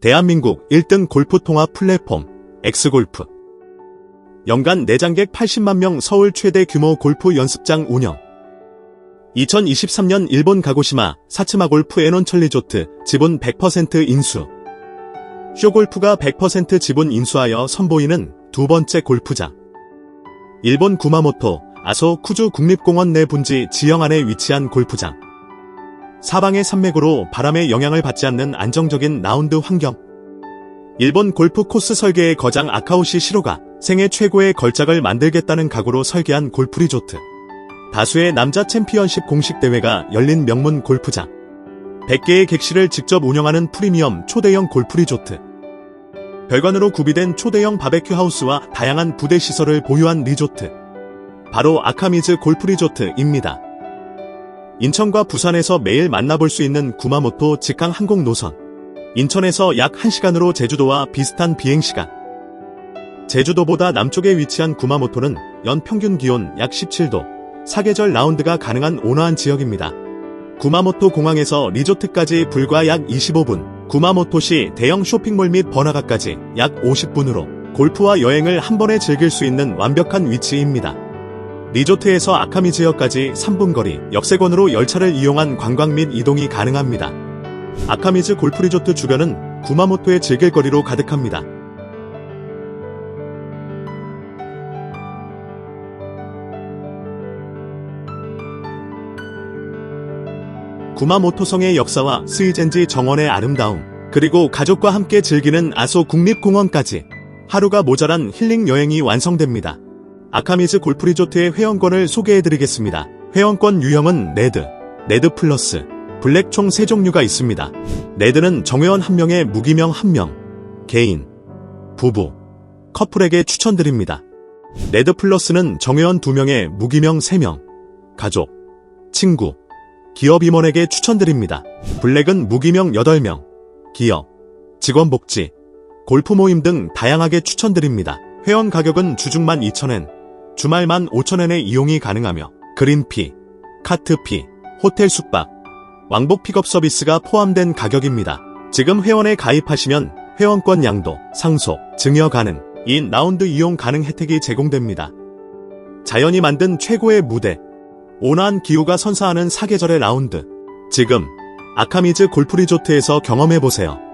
대한민국 1등 골프 통합 플랫폼 엑스골프. 연간 내장객 80만 명 서울 최대 규모 골프 연습장 운영. 2023년 일본 가고시마 사츠마 골프 에논철 리조트 지분 100% 인수. 쇼골프가 100% 지분 인수하여 선보이는 두 번째 골프장. 일본 구마모토 아소 쿠주 국립공원 내 분지 지형 안에 위치한 골프장 사방의 산맥으로 바람의 영향을 받지 않는 안정적인 라운드 환경. 일본 골프 코스 설계의 거장 아카오시 시로가 생애 최고의 걸작을 만들겠다는 각오로 설계한 골프 리조트. 다수의 남자 챔피언십 공식 대회가 열린 명문 골프장. 100개의 객실을 직접 운영하는 프리미엄 초대형 골프 리조트. 별관으로 구비된 초대형 바베큐 하우스와 다양한 부대 시설을 보유한 리조트. 바로 아카미즈 골프 리조트입니다. 인천과 부산에서 매일 만나볼 수 있는 구마모토 직항 항공 노선 인천에서 약 1시간으로 제주도와 비슷한 비행시간 제주도보다 남쪽에 위치한 구마모토는 연 평균 기온 약 17도, 사계절 라운드가 가능한 온화한 지역입니다. 구마모토 공항에서 리조트까지 불과 약 25분, 구마모토시 대형 쇼핑몰 및 번화가까지 약 50분으로 골프와 여행을 한 번에 즐길 수 있는 완벽한 위치입니다. 리조트에서 아카미 지역까지 3분 거리 역세권으로 열차를 이용한 관광 및 이동이 가능합니다. 아카미즈 골프 리조트 주변은 구마모토의 즐길 거리로 가득합니다. 구마모토성의 역사와 스이젠지 정원의 아름다움, 그리고 가족과 함께 즐기는 아소 국립공원까지 하루가 모자란 힐링 여행이 완성됩니다. 아카미즈 골프 리조트의 회원권을 소개해드리겠습니다. 회원권 유형은 레드, 레드 플러스, 블랙 총 3종류가 있습니다. 레드는 정회원 1명에 무기명 1명, 개인, 부부, 커플에게 추천드립니다. 레드 플러스는 정회원 2명에 무기명 3명, 가족, 친구, 기업 임원에게 추천드립니다. 블랙은 무기명 8명, 기업, 직원 복지, 골프 모임 등 다양하게 추천드립니다. 회원 가격은 주중만 2,000엔, 주말만 5,000엔의 이용이 가능하며 그린피, 카트피, 호텔 숙박, 왕복 픽업 서비스가 포함된 가격입니다. 지금 회원에 가입하시면 회원권 양도, 상속, 증여 가능, 인 라운드 이용 가능 혜택이 제공됩니다. 자연이 만든 최고의 무대, 온화한 기후가 선사하는 사계절의 라운드. 지금 아카미즈 골프 리조트에서 경험해보세요.